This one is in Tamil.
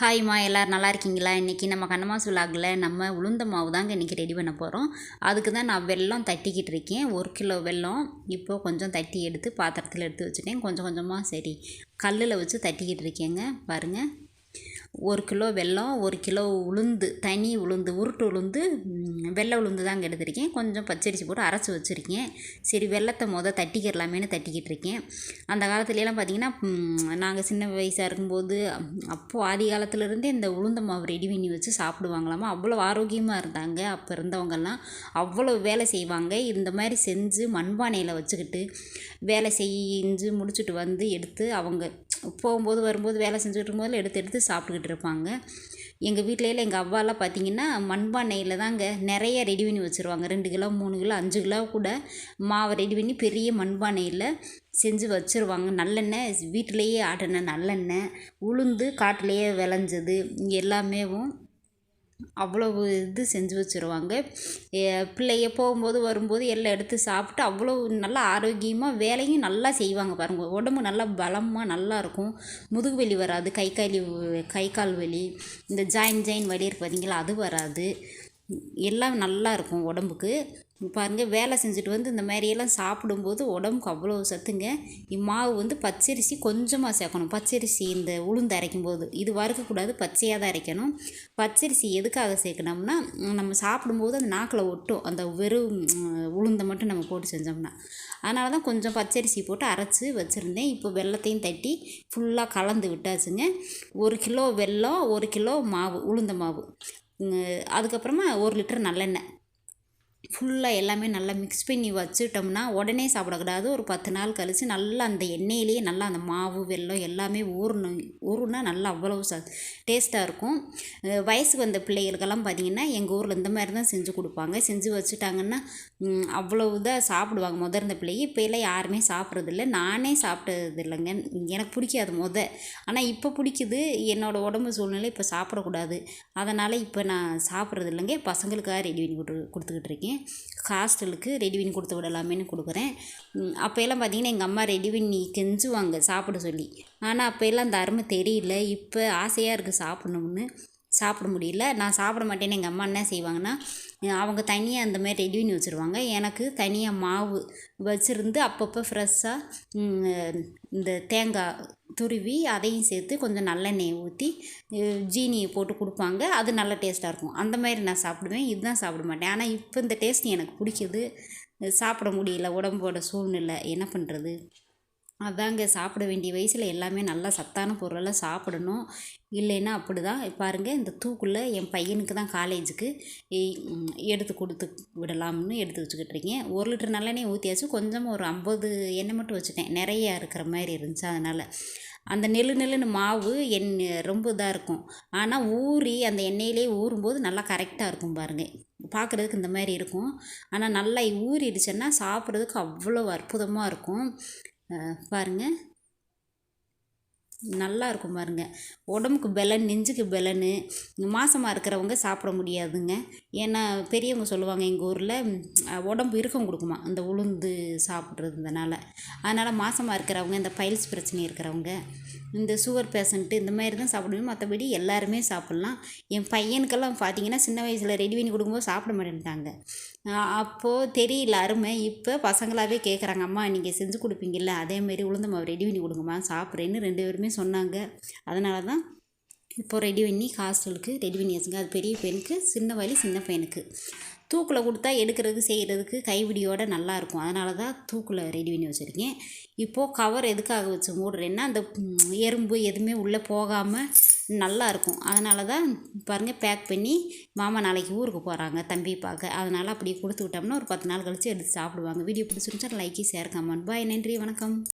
ஹாய்மா எல்லோரும் நல்லா இருக்கீங்களா? இன்றைக்கி நம்ம கண்ணமாஸ் விலாகில் நம்ம உளுந்த மாவு தாங்க இன்றைக்கி ரெடி பண்ண போகிறோம் அதுக்கு தான் நான் வெல்லம் தட்டிக்கிட்டு இருக்கேன். ஒரு கிலோ வெல்லம் இப்போது கொஞ்சம் தட்டி எடுத்து பாத்திரத்தில் எடுத்து வச்சுட்டேன். கொஞ்சம் கொஞ்சமாக சரி கல்லில் வச்சு தட்டிக்கிட்டு இருக்கேங்க. பாருங்கள் ஒரு கிலோ வெல்லம் ஒரு கிலோ உளுந்து தனி உளுந்து உருட்டு உளுந்து வெள்ளை உளுந்து தாங்க எடுத்திருக்கேன் கொஞ்சம் பச்சரிசி போட்டு அரைச்சி வச்சுருக்கேன். சரி வெள்ளத்தை மொதல் தட்டிக்கிறலாமேனு தட்டிக்கிட்டு இருக்கேன். அந்த காலத்துலலாம் பார்த்திங்கன்னா நாங்கள் சின்ன வயசாக இருக்கும்போது அப்போது ஆதி காலத்துலேருந்தே இந்த உளுந்த மாவு ரெடி பண்ணி வச்சு சாப்பிடுவாங்களாமா? அவ்வளோ ஆரோக்கியமாக இருந்தாங்க. அப்போ இருந்தவங்கெல்லாம் அவ்வளோ வேலை செய்வாங்க. இந்த மாதிரி செஞ்சு மண்பானையில் வச்சுக்கிட்டு வேலை செஞ்சு முடிச்சுட்டு வந்து எடுத்து அவங்க போகும்போது வரும்போது வேலை செஞ்சுட்டு இருக்கும்போது எடுத்து எடுத்து சாப்பிட்டுக்கிட்டு இருப்பாங்க. எங்கள் வீட்டிலலாம் எங்கள் அவ்வாலாம் பார்த்திங்கன்னா மண்பானையில் தாங்க நிறைய ரெடி பண்ணி வச்சுருவாங்க. ரெண்டு கிலோ மூணு கிலோ அஞ்சு கிலோ கூட மாவை ரெடி பண்ணி பெரிய மண்பானையில் செஞ்சு வச்சுருவாங்க. நல்லெண்ணெய் வீட்டிலையே ஆட்டின நல்லெண்ணெய் உளுந்து காட்டிலையே விளைஞ்சது எல்லாமேவும் அவ்வளவு இது செஞ்சு வச்சுருவாங்க. பிள்ளைங்க போகும்போது வரும்போது எல்லாம் எடுத்து சாப்பிட்டு அவ்வளோ நல்லா ஆரோக்கியமாக வேலையும் நல்லா செய்வாங்க பாருங்கள் உடம்பு நல்லா பலமாக நல்லா இருக்கும். முதுகு வலி வராது கை கால் கை கால் வலி இந்த ஜாயின் ஜாயின் வலி இருக்கு பார்த்தீங்களா அது வராது. எல்லாம் நல்லா இருக்கும் உடம்புக்கு. பாருங்கள் வேலை செஞ்சுட்டு வந்து இந்த மாதிரியெல்லாம் சாப்பிடும்போது உடம்புக்கு அவ்வளோ சத்துங்க. இம்மாவு வந்து பச்சரிசி கொஞ்சமாக சேர்க்கணும். பச்சரிசி இந்த உளுந்து அரைக்கும் போது இது வறுக்கக்கூடாது பச்சையாக தான் அரைக்கணும். பச்சரிசி எதுக்காக சேர்க்கணும்னா நம்ம சாப்பிடும்போது அந்த நாக்கில் ஒட்டும். அந்த வெறும் உளுந்தை மட்டும் நம்ம போட்டு செஞ்சோம்னா. அதனால தான் கொஞ்சம் பச்சரிசி போட்டு அரைச்சி வச்சுருந்தேன். இப்போ வெள்ளத்தையும் தட்டி ஃபுல்லாக கலந்து விட்டாச்சுங்க. ஒரு கிலோ வெல்லம் ஒரு கிலோ மாவு உளுந்த மாவு. அதுக்கப்புறமா ஒரு லிட்டர் நல்லெண்ணெய். ஃபுல்லாக எல்லாமே நல்லா மிக்ஸ் பண்ணி வச்சுட்டோம்னா உடனே சாப்பிடக்கூடாது. ஒரு பத்து நாள் கழித்து நல்லா அந்த எண்ணெயிலேயே நல்லா அந்த மாவு வெல்லம் எல்லாமே ஊறணும். ஊறுனா நல்லா அவ்வளோ ச டேஸ்ட்டாக இருக்கும். வயசுக்கு வந்த பிள்ளைகளுக்கெல்லாம் பார்த்திங்கன்னா எங்கள் ஊரில் இந்த மாதிரி தான் செஞ்சு கொடுப்பாங்க. செஞ்சு வச்சுட்டாங்கன்னா அவ்வளோ இதாக சாப்பிடுவாங்க முத இருந்த பிள்ளைங்க இப்போ எல்லாம் யாருமே சாப்பிட்றதில்ல. நானே சாப்பிட்டது இல்லைங்க எனக்கு பிடிக்காது முத. ஆனால் இப்போ பிடிக்குது. என்னோடய உடம்பு சூழ்நிலை இப்போ சாப்பிடக்கூடாது. அதனால் இப்போ நான் சாப்பிட்றது இல்லைங்க பசங்களுக்காக ரெடி பண்ணி கொடு கொடுத்துக்கிட்டு இருக்கேன். ஹாஸ்டலுக்கு ரெடி பண்ணி கொடுத்து விடலாமேன்னு கொடுக்குறேன். அப்போ எல்லாம் பார்த்திங்கன்னா எங்கள் அம்மா ரெடி பண்ணி கெஞ்சுவாங்க சாப்பிட சொல்லி. ஆனால் அப்போ எல்லாம் அந்த அருமை தெரியல. இப்போ ஆசையாக இருக்குது சாப்பிட்ணும்னு. சாப்பிட முடியல. நான் சாப்பிட மாட்டேன்னு எங்கள் அம்மா என்ன செய்வாங்கன்னா அவங்க தனியாக அந்த மாதிரி ரெடி பண்ணி வச்சுருவாங்க. எனக்கு தனியாக மாவு வச்சுருந்து அப்பப்போ ஃப்ரெஷ்ஷாக இந்த தேங்காய் துருவி அதையும் சேர்த்து கொஞ்சம் நல்லெண்ணெயை ஊற்றி ஜீனியை போட்டு கொடுப்பாங்க. அது நல்ல டேஸ்ட்டாக இருக்கும். அந்த மாதிரி நான் சாப்பிடுவேன். இதுதான் சாப்பிட மாட்டேன். ஆனால் இப்போ இந்த டேஸ்ட் எனக்கு பிடிக்குது. சாப்பிட முடியல. உடம்போட சூழ்நிலை என்ன பண்ணுறது அதாங்க சாப்பிட வேண்டிய வயசில் எல்லாமே நல்லா சத்தான பொருளெல்லாம் சாப்பிடணும். இல்லைன்னா அப்படி தான் பாருங்கள் இந்த தூக்குள்ள என் பையனுக்கு தான் காலேஜுக்கு எடுத்து கொடுத்து விடலாம்னு எடுத்து வச்சுக்கிட்டு இருக்கேன். ஒரு லிட்டர் நல்லெண்ணெய் ஊற்றியாச்சு கொஞ்சம் ஒரு ஐம்பது எண்ணெய் மட்டும் வச்சுட்டேன். நிறையா இருக்கிற மாதிரி இருந்துச்சு அதனால். அந்த நெல்லு நெல்லுன்னு மாவு எண் ரொம்ப இதாக இருக்கும். ஆனால் ஊறி அந்த எண்ணெயிலே ஊறும்போது நல்லா கரெக்டாக இருக்கும் பாருங்கள் பார்க்குறதுக்கு இந்த மாதிரி இருக்கும். ஆனால் நல்லா ஊறிடுச்சுன்னா சாப்பிட்றதுக்கு அவ்வளோ அற்புதமாக இருக்கும். பாருங்கள் நல்லா இருக்கும் பாருங்கள் உடம்புக்கு பலன் நெஞ்சுக்கு பலனு மாதமாக இருக்கிறவங்க சாப்பிட முடியாதுங்க. ஏன்னா பெரியவங்க சொல்லுவாங்க எங்கள் ஊரில் உடம்பு இறுக்கம் கொடுக்குமா? அந்த உளுந்து சாப்பிட்றதுனால. அதனால் மாதமாக இருக்கிறவங்க இந்த பைல்ஸ் பிரச்சனை இருக்கிறவங்க இந்த சுகர் பேஷண்ட்டு இந்த மாதிரி தான் சாப்பிடணும் மற்றபடி எல்லாருமே சாப்பிட்லாம். என் பையனுக்கெல்லாம் பார்த்தீங்கன்னா சின்ன வயசில் ரெடி பண்ணி கொடுக்கும்போது சாப்பிட மாட்டேன்ட்டாங்க. அப்போது தெரியல அருமை. இப்போ பசங்களாகவே கேட்குறாங்க அம்மா நீங்கள் செஞ்சு கொடுப்பீங்கல்ல அதேமாரி உளுந்த மாவு ரெடி பண்ணி கொடுங்கம்மா சாப்பிட்றேன்னு ரெண்டு பேருமே சொன்னாங்க. அதனால தான் இப்போ ரெடி பண்ணி ஹாஸ்டலுக்கு ரெடி பண்ணி வச்சுங்க. அது பெரிய பையனுக்கு சின்ன வயலு சின்ன பையனுக்கு. தூக்கில் கொடுத்தா எடுக்கிறதுக்கு செய்கிறதுக்கு கைவிடியோடு நல்லாயிருக்கும் அதனால தான் தூக்கில் ரெடி பண்ணி வச்சுருக்கேன். இப்போது கவர் எதுக்காக வச்சு மூடுறேன்னா அந்த எறும்பு எதுவுமே உள்ளே போகாமல் நல்லாயிருக்கும் அதனால தான் பாருங்கள் பேக் பண்ணி மாமா நாளைக்கு ஊருக்கு போகிறாங்க தம்பி பார்க்க. அதனால் அப்படியே கொடுத்து விட்டோம்னா ஒரு பத்து நாள் கழித்து எடுத்து சாப்பிடுவாங்க. வீடியோ பிடிச்சிருந்துச்சா லைக்கி ஷேர் கமெண்ட் பாய் நன்றி வணக்கம்.